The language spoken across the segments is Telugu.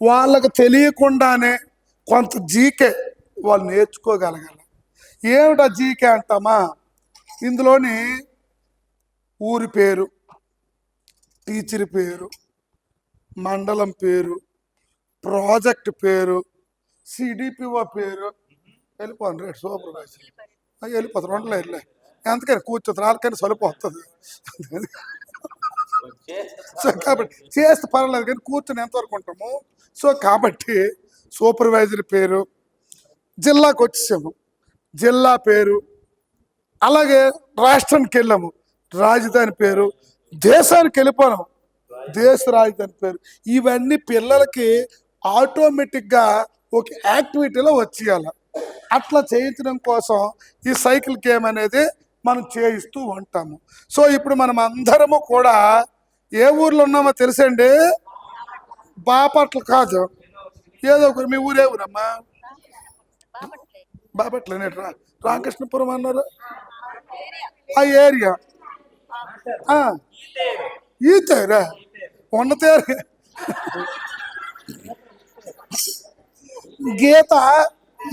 వాళ్ళకు తెలియకుండానే కొంత జీకే వాళ్ళు నేర్చుకోగలగాలి. ఏమిటా జీకే అంటామా? ఇందులోని ఊరి పేరు టీచర్ పేరు మండలం పేరు ప్రాజెక్ట్ పేరు సిడిపిఓ పేరు. వెళ్ళిపోండి రేటు సూపర్ అయ్యి వెళ్ళిపోతారు రెండులో వెళ్ళే అందుకని కూర్చోదు వాళ్ళకైనా సలుపు వస్తుంది. సో కాబట్టి చేస్తే పర్వాలేదు కానీ కూర్చొని ఎంతవరకు ఉంటాము? సో కాబట్టి సూపర్వైజర్ పేరు జిల్లాకు వచ్చేసాము. జిల్లా పేరు అలాగే రాష్ట్రానికి వెళ్ళాము. రాజధాని పేరు దేశానికి వెళ్ళిపోయాము. దేశ రాజధాని పేరు. ఇవన్నీ పిల్లలకి ఆటోమేటిక్గా ఒక యాక్టివిటీలో వచ్చేయాలి. అట్లా చేయించడం కోసం ఈ సైకిల్ గేమ్ అనేది మనం చేయిస్తూ ఉంటాము. సో ఇప్పుడు మనం అందరము కూడా ఏ ఊర్లో ఉన్నామో తెలుసండి? బాపట్ల కాదు. ఏదో ఒకరు మీ ఊరే ఊరమ్మా. బాపట్ల. రా. రామకృష్ణపురం అన్నారు. ఆ ఏరియా. ఈ తేరా. ఉన్న తేరు. గీత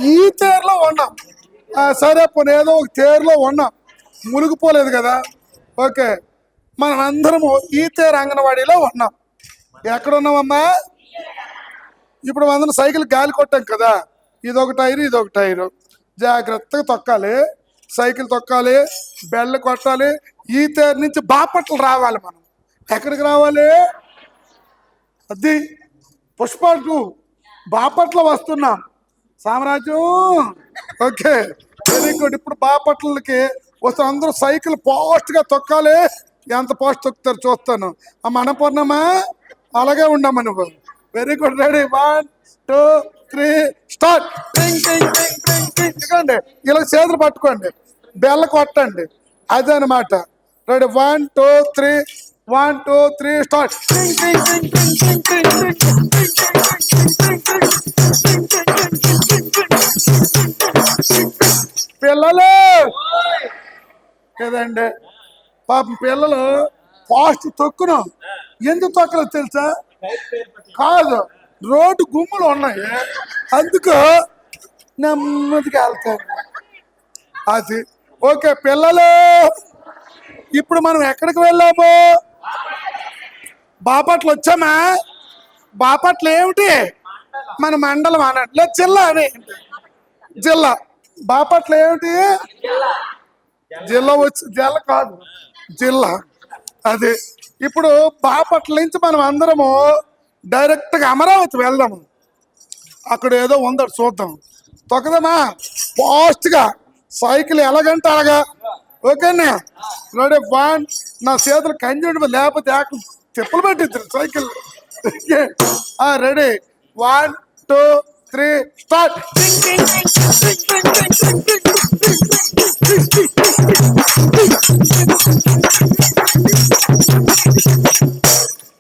ఈ తేరులో ఉన్నాం. సరే పోనీ ఏదో ఒక తేరులో ఉన్నాం. మునిగిపోలేదు కదా. ఓకే. మనం అందరము ఈ తేరు అంగన్వాడీలో ఉన్నాం. ఎక్కడ ఉన్నామమ్మా ఇప్పుడు అందరం సైకిల్ గాలి కొట్టాం కదా. ఇదొక టైరు ఇదొక టైరు. జాగ్రత్తగా తొక్కాలి. సైకిల్ తొక్కాలి. బెల్ల కొట్టాలి. ఈ నుంచి బాపట్ల రావాలి మనం. ఎక్కడికి రావాలి? అది పుష్ప టూ బాపట్ల వస్తున్నాం. సామ్రాజ్యం! ఓకే. Very good. ఇప్పుడు బాపట్లకి వస్తే అందరూ సైకిల్ పోస్ట్గా తొక్కాలి. ఎంత పోస్ట్ తొక్కుతారు చూస్తాను అమ్మ అన్నపూర్ణమా అలాగే ఉండమ్మా నువ్వు very good ready one two three start ఇవ్వండి ఇలా చేతులు పట్టుకోండి బెల్ల కొట్టండి అదనమాట ready one two three one two three start పిల్లలు కదండి పాపం పిల్లలు ఫాస్ట్ తొక్కును ఎందుకు తొక్కలేదు తెలుసా? కాదు రోడ్డు గుమ్ములు ఉన్నాయి. అందుకు నెమ్మదిగా వెళ్తాను అది ఓకే పిల్లలు ఇప్పుడు మనం ఎక్కడికి వెళ్ళాము? బాపట్ల వచ్చామా? బాపట్లు ఏమిటి? మన మండలం అన్నట్లు. జిల్లా అని. జిల్లా. బాపట్లు ఏమిటి? జిల్లా వచ్చి జిల్లా కాదు. జిల్లా. అది ఇప్పుడు బాపట్ల నుంచి మనం అందరము డైరెక్ట్గా అమరావతి వెళ్దాము. అక్కడ ఏదో ఉందో చూద్దాం. తొక్కదమ్మా ఫాస్ట్గా సైకిల్ ఎలాగంటే అలాగా ఓకేనా? Ready one. నా చేతులు కంజి లేకపోతే ఆకు చెప్పులు పెట్టించారు cycle. Ready. One two. Three start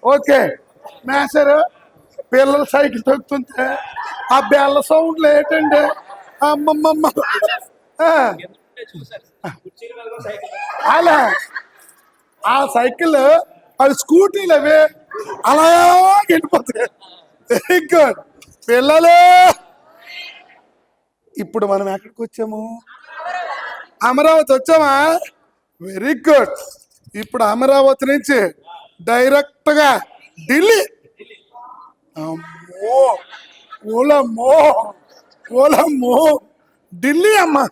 okay మేసరు పిల్లలు సైకిల్ తొక్కుతుంటే ఆ బెల్ల సౌండ్లు ఏంటండి అమ్మమ్మమ్మ ఆ, అలా ఆ సైకిల్ అది స్కూటీలు అవి అలా వెళ్ళిపోతాయి వెరీ గుడ్ పిల్లలు! ఇప్పుడు మనం ఎక్కడికి వచ్చాము? అమరావతి వచ్చామా? వెరీ గుడ్ ఇప్పుడు అమరావతి నుంచి డైరెక్ట్గా ఢిల్లీ. అమ్మో! ఓలమ్మో! ఓలమ్మో! ఢిల్లీ అమ్మా!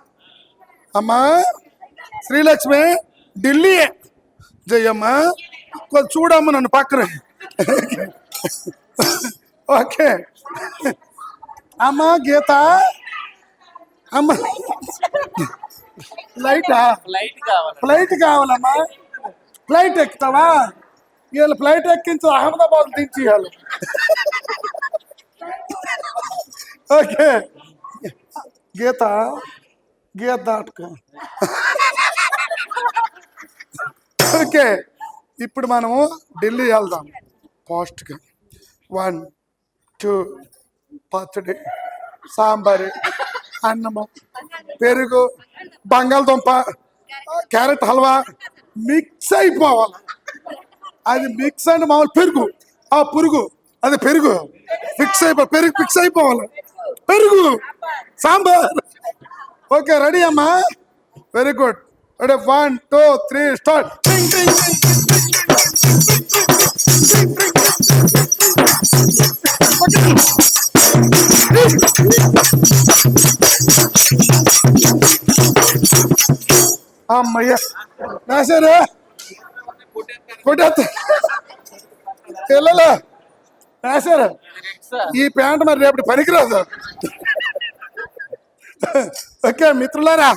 అమ్మా! శ్రీలక్ష్మి ఢిల్లీ. జయమ్మ! కొంచెం చూడమ్మ నన్ను పక్కన. ఓకే. అమ్మా గీత. అమ్మ. లైటా? లైట్ కావాలి. ఫ్లైట్ కావాలమ్మా. ఫ్లైట్ ఎక్కుతావా? వీళ్ళు ఫ్లైట్ ఎక్కించి అహ్మదాబాద్ దించి ఇవ్వాలి ఓకే. గీత గీత దాటుకో. ఓకే. ఇప్పుడు మనము ఢిల్లీ వెళ్దాం. ఫాస్ట్గా. వన్ టూ పచ్చడి సాంబారు అన్నము పెరుగు బంగాళదుంప క్యారెట్ హల్వా మిక్స్ అయిపోవాలి. అది మిక్స్ అంటే మామూలు పెరుగు ఆ పురుగు అది పెరుగు. ఫిక్స్ అయిపో పెరుగు ఫిక్స్ అయిపోవాలి. పెరుగు సాంబార్. ఓకే రెడీ అమ్మా? Very good ready one two three start. అమ్మయ్య. రాశారు? కొట్టేస్తా పిల్లలు రాశారు? ఈ ప్యాంట్ మరి రేపటి పనికిరాదు. ఓకే మిత్రులారా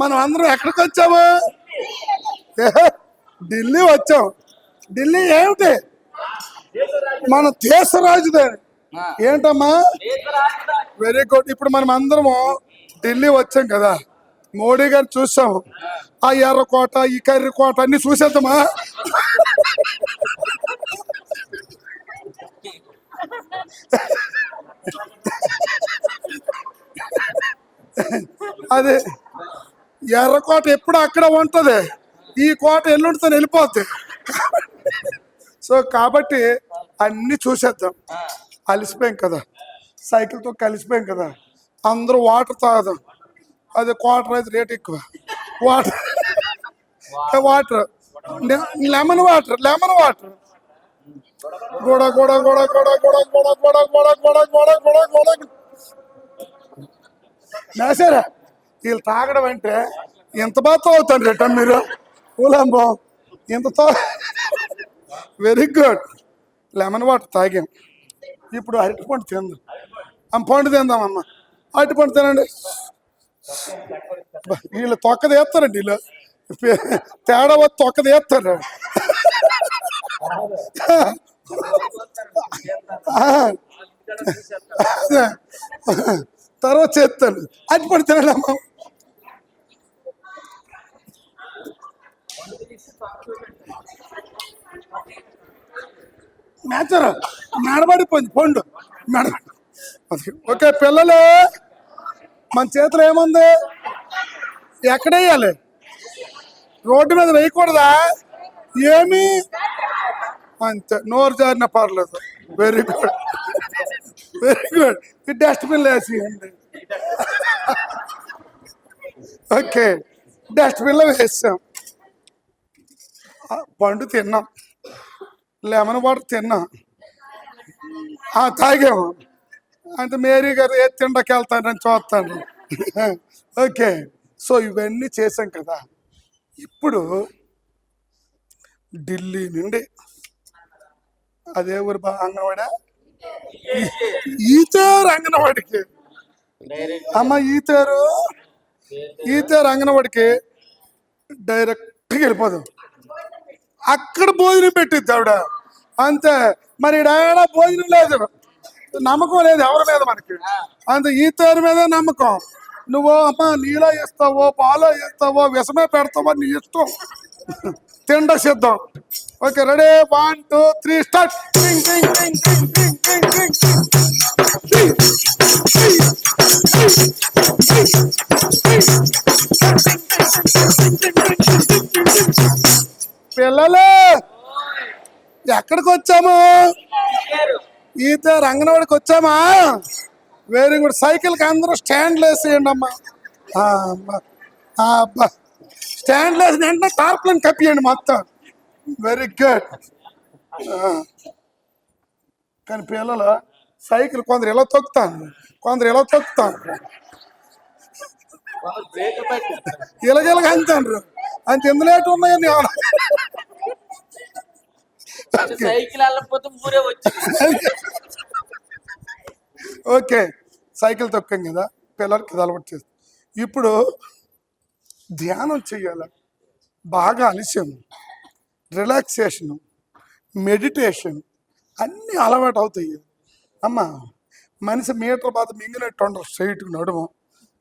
మనం అందరం ఎక్కడికి వచ్చాము? ఢిల్లీ వచ్చాం. ఢిల్లీ ఏమిటి? మన దేశ రాజధాని. ఏంటమ్మా? వెరీ గుడ్ ఇప్పుడు మనం అందరము ఢిల్లీ వచ్చాం కదా. మోడీ గారు చూసాం ఆ. ఎర్రకోట ఈ కర్రి కోట అన్ని చూసేద్దామా? అది. ఎర్రకోట ఎప్పుడు అక్కడ ఉంటది? ఈ కోట ఎల్లుండితో వెళ్ళిపోద్ది. సో కాబట్టి అన్ని చూసేద్దాం అలిసిపోయాం కదా సైకిల్తో కలిసిపోయాం కదా అందరూ వాటర్ తాగదాం అది క్వార్టర్ అయితే రేట్ ఎక్కువ water water lemon water lemon water గోడ గోడ గోడ గోడ గోడ గోడ గోడ గోడ గోడ గోడ గోడ గోడ మేసారా వీళ్ళు తాగడం అంటే ఎంత బాగా తాగుతారు రిటర్న్ మీరు ఊలంబో ఇంత తా వెరీ గుడ్ లెమన్ వాటర్ తాగాం. ఇప్పుడు అరటిపండు తిందాం. అమ్మ పండు తిందాం అమ్మ అరటిపండు తినండి. వీళ్ళు తొక్కది తీస్తారండి వీళ్ళు. తేడా వచ్చి తొక్కది తీస్తారు. తర్వాత చేస్తాను. అరటిపండు తినండి అమ్మ మేచర్ మెడబడిపోయింది పండు మెడబడి ఓకే పిల్లలు మన చేతిలో ఏముంది? ఎక్కడ వేయాలి? రోడ్డు మీద వేయకూడదా? ఏమి? అంతే. నోరు జారిన పర్లేదు. వెరీ గుడ్ వెరీ గుడ్ ఈ డస్ట్బిన్ వేసేయండి. ఓకే. డస్ట్బిన్లో వేసాం పండు తిన్నాం. లెమన్ వాటర్ తిన్నాం. తాగాము. అంటే మేరీ గారు ఏ తిండకెళ్తానని చూస్తాను ఓకే. సో ఇవన్నీ చేసాం కదా. ఇప్పుడు ఢిల్లీ నుండి అదే ఊరు బా అంగన్వాడా? ఈతేరు అంగన్వాడికి. అమ్మ ఈతేరు? ఈతేరు అంగన్వాడికి డైరెక్ట్గా వెళ్ళిపోదాం. అక్కడ భోజనం పెట్టిద్ది ఆవిడ. అంతే. మరి ఈడ భోజనం లేదు. నమ్మకం లేదు ఎవరి మీద మనకి. అంత. ఈ తేరు మీద నమ్మకం. నువ్వు అమ్మ నీలో ఇస్తావో పాలో ఇస్తావో విషమే పెడతావో నీ ఇష్టం. తిండ సిద్ధం. Okay ready? One two three start. పిల్లలు! ఎక్కడికి వచ్చాము ఈత రంగనవాడికి వచ్చామా? Very good. సైకిల్కి అందరూ స్టాండ్లు వేసేయండి అమ్మా. అబ్బా. స్టాండ్లు వేసిన వెంటనే టార్ప్లను కప్పియండి మొత్తం. Very good. కానీ పిల్లలు సైకిల్ కొందరు ఇలా తొక్కుతాను కొందరు ఇలా తొక్కుతాను ఇలాగిలగా అంటారు. అంత ఎందులేటు ఉన్నాయని సైకిల్ వెళ్ళకపోతే ఊరే వచ్చింది. ఓకే సైకిల్ తొక్కాం కదా పిల్లలకి అలవాటు చేస్తాం. ఇప్పుడు ధ్యానం చెయ్యాలి బాగా అలస్యం రిలాక్సేషన్ మెడిటేషన్ అన్నీ అలవాటు అవుతాయి. అమ్మ మనిషి మీటర్ బాధ మింగినట్టు ఉండరు స్ట్రైట్ నడుము.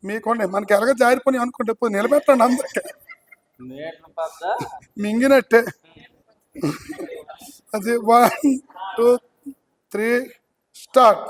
మీకుండే మనకి ఎలాగ జారిపోయి అనుకుంటే పోయి నిలబెట్టండి అందరికీ. మింగినట్టే. అది వన్ టూ త్రీ స్టార్ట్.